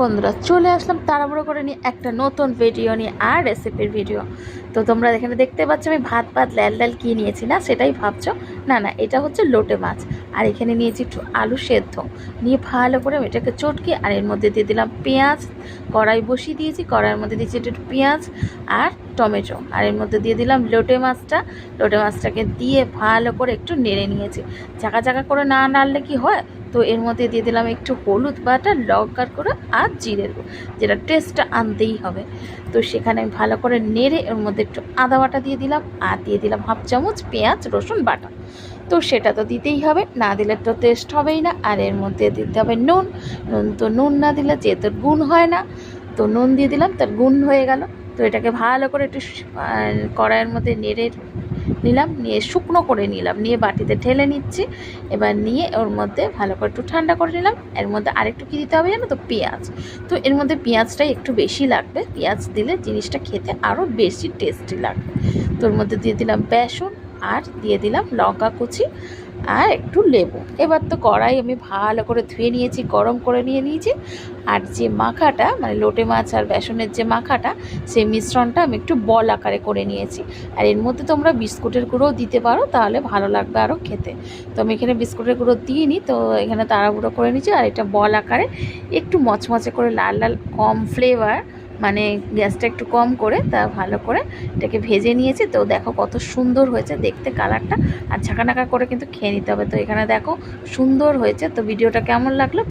বন্ধুরা, চলে আসলাম তাড়াহুড়ো করে নিয়ে একটা নতুন ভিডিও নিয়ে আর রেসিপির ভিডিও তো তোমরা এখানে দেখতে পাচ্ছ, আমি ভাত ভাত লাল লাল কী নিয়েছি না, সেটাই ভাবছ? না না, এটা হচ্ছে লোটে মাছ। আর এখানে নিয়েছি একটু আলু সেদ্ধ। নিয়ে ভালো করে আমি এটাকে চটকে, আর এর মধ্যে দিয়ে দিলাম পেঁয়াজ। কড়াই বসিয়ে দিয়েছি, কড়াইয়ের মধ্যে দিয়েছি একটু পেঁয়াজ আর টমেটো। আর এর মধ্যে দিয়ে দিলাম লোটে মাছটা। লোটে মাছটাকে দিয়ে ভালো করে একটু নেড়ে নিয়েছি। চাকা চাকা করে না নাড়লে কি হয়? তো এর মধ্যে দিয়ে দিলাম একটু হলুদ বাটা, লঙ্কার করে আর জিরের গুঁড়ো, যেটা টেস্টটা আনতেই হবে। তো সেখানে আমি ভালো করে নেড়ে এর মধ্যে একটু আদা বাটা দিয়ে দিলাম আর দিয়ে দিলাম হাফ চামচ পেঁয়াজ, রসুন বাটা। তো সেটা তো দিতেই হবে, না দিলে তো টেস্ট হবেই না। আর এর মধ্যে দিতে হবে নুন। নুন তো নুন না দিলে যেহেতু গুণ হয় না, তো নুন দিয়ে দিলাম, তার গুণ হয়ে গেল। তো এটাকে ভালো করে একটু কড়াইয়ের মধ্যে নেড়ে নিলাম, নিয়ে শুকনো করে নিলাম। নিয়ে বাটিতে ঢেলে নিচ্ছি। এবার নিয়ে ওর মধ্যে ভালো করে একটু ঠান্ডা করে নিলাম। এর মধ্যে আরেকটু কী দিতে হবে জানো তো? পেঁয়াজ। তো এর মধ্যে পেঁয়াজটাই একটু বেশি লাগবে। পেঁয়াজ দিলে জিনিসটা খেতে আরও বেশি টেস্টি লাগবে। তো ওর মধ্যে দিয়ে দিলাম বেসন আর দিয়ে দিলাম লঙ্কা কুচি। আর একটু লেবু। এবার তো কড়াই আমি ভালো করে ধুয়ে নিয়েছি, গরম করে নিয়ে নিয়েছি। আর যে মাখাটা মানে লোটে মাছ আর বেসনের যে মাখাটা, সেই মিশ্রণটা আমি একটু বল আকারে করে নিয়েছি। আর এর মধ্যে তোমরা বিস্কুটের গুঁড়োও দিতে পারো, তাহলে ভালো লাগবে আরও খেতে। তো আমি এখানে বিস্কুটের গুঁড়ো দিইনি তো এখানে তাড়াহুড়ো করে নিয়েছি। আর এটা বল আকারে একটু মচমচে করে লাল লাল কম ফ্লেভার মানে গ্যাসটা একটু কম করে, তা ভালো করে এটাকে ভেজে নিয়েছি। তো দেখো কত সুন্দর হয়েছে দেখতে কালারটা। আর ঝাঁকানাকা করে কিন্তু খেয়ে নিতে হবে। তো এখানে দেখো সুন্দর হয়েছে। তো ভিডিওটা কেমন লাগল